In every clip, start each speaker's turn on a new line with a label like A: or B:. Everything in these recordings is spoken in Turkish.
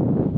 A: you.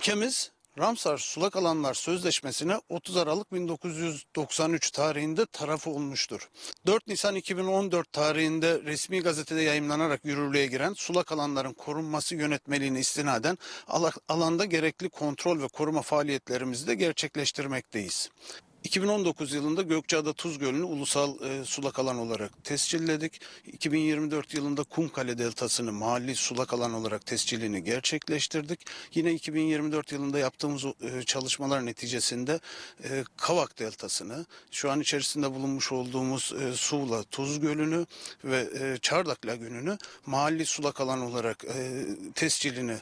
A: Ülkemiz Ramsar Sulak Alanlar Sözleşmesi'ne 30 Aralık 1993 tarihinde tarafı olmuştur. 4 Nisan 2014 tarihinde resmi gazetede yayımlanarak yürürlüğe giren sulak alanların korunması yönetmeliğine istinaden ala- alanda gerekli kontrol ve koruma faaliyetlerimizi de gerçekleştirmekteyiz. 2019 yılında Gökçeada Tuz Gölü'nü ulusal e, sulak alan olarak tescilledik. 2024 yılında Kumkale Deltası'nı mahalli sulak alan olarak tescilini gerçekleştirdik. Yine 2024 yılında yaptığımız e, çalışmalar neticesinde e, Kavak Deltası'nı, şu an içerisinde bulunmuş olduğumuz e, Suğla Tuz Gölü'nü ve e, Çardak Lagünü'nü mahalli sulak alan olarak e, tescilini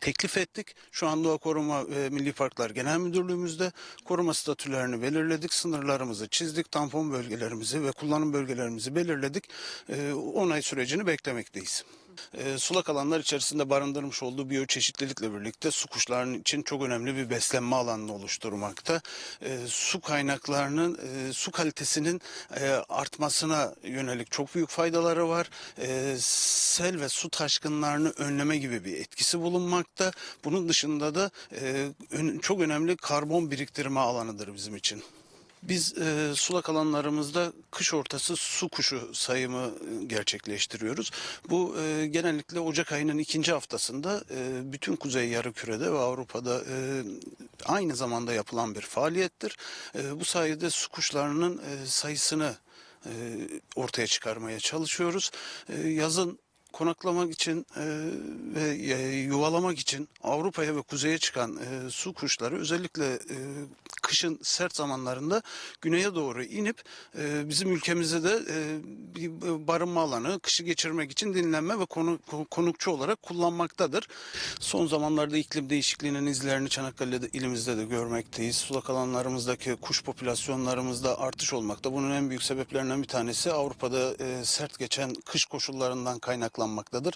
A: teklif ettik. Şu an Doğa Koruma ve Milli Parklar Genel Müdürlüğümüzde koruma statülerini belirledik, sınırlarımızı çizdik, tampon bölgelerimizi ve kullanım bölgelerimizi belirledik. Ee, onay sürecini beklemekteyiz. Ee, sulak alanlar içerisinde barındırmış olduğu biyoçeşitlilikle birlikte su kuşlarının için çok önemli bir beslenme alanını oluşturmakta. Ee, su kaynaklarının, e, su kalitesinin e, artmasına yönelik çok büyük faydaları var. Ee, sel ve su taşkınlarını önleme gibi bir etkisi bulunmakta. Bunun dışında da e, çok önemli karbon biriktirme alanıdır bizim için. Biz e, sulak alanlarımızda kış ortası su kuşu sayımı e, gerçekleştiriyoruz. Bu e, genellikle Ocak ayının ikinci haftasında e, bütün Kuzey Yarımküre'de ve Avrupa'da e, aynı zamanda yapılan bir faaliyettir. E, bu sayede su kuşlarının e, sayısını e, ortaya çıkarmaya çalışıyoruz. E, yazın konaklamak için e, ve e, yuvalamak için Avrupa'ya ve kuzeye çıkan e, su kuşları özellikle e, kışın sert zamanlarında güneye doğru inip e, bizim ülkemizde de e, bir barınma alanı, kışı geçirmek için dinlenme ve konu, ko- konukçu olarak kullanmaktadır. Son zamanlarda iklim değişikliğinin izlerini Çanakkale'de ilimizde de görmekteyiz. Sulak alanlarımızdaki kuş popülasyonlarımızda artış olmakta. Bunun en büyük sebeplerinden bir tanesi Avrupa'da e, sert geçen kış koşullarından kaynaklanmaktadır.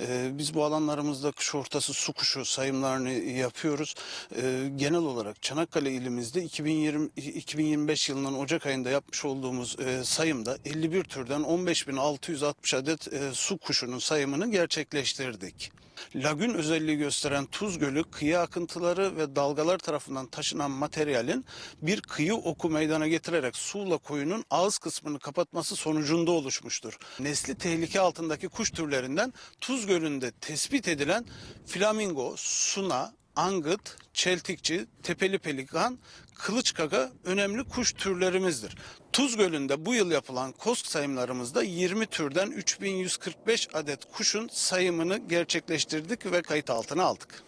A: E, biz bu alanlarımızda kış ortası su kuşu sayımlarını yapıyoruz. E, genel olarak Çanakkale ilimizde 2020 2025 yılının Ocak ayında yapmış olduğumuz e, sayımda 51 türden 15.660 adet e, su kuşunun sayımını gerçekleştirdik. Lagün özelliği gösteren Tuz Gölü kıyı akıntıları ve dalgalar tarafından taşınan materyalin bir kıyı oku meydana getirerek Suğla koyunun ağız kısmını kapatması sonucunda oluşmuştur. Nesli tehlike altındaki kuş türlerinden Tuz Gölü'nde tespit edilen flamingo, suna, angıt, çeltikçi, tepeli pelikan, kılıçkaka önemli kuş türlerimizdir. Tuz Gölü'nde bu yıl yapılan KOSK sayımlarımızda 20 türden 3145 adet kuşun sayımını gerçekleştirdik ve kayıt altına aldık.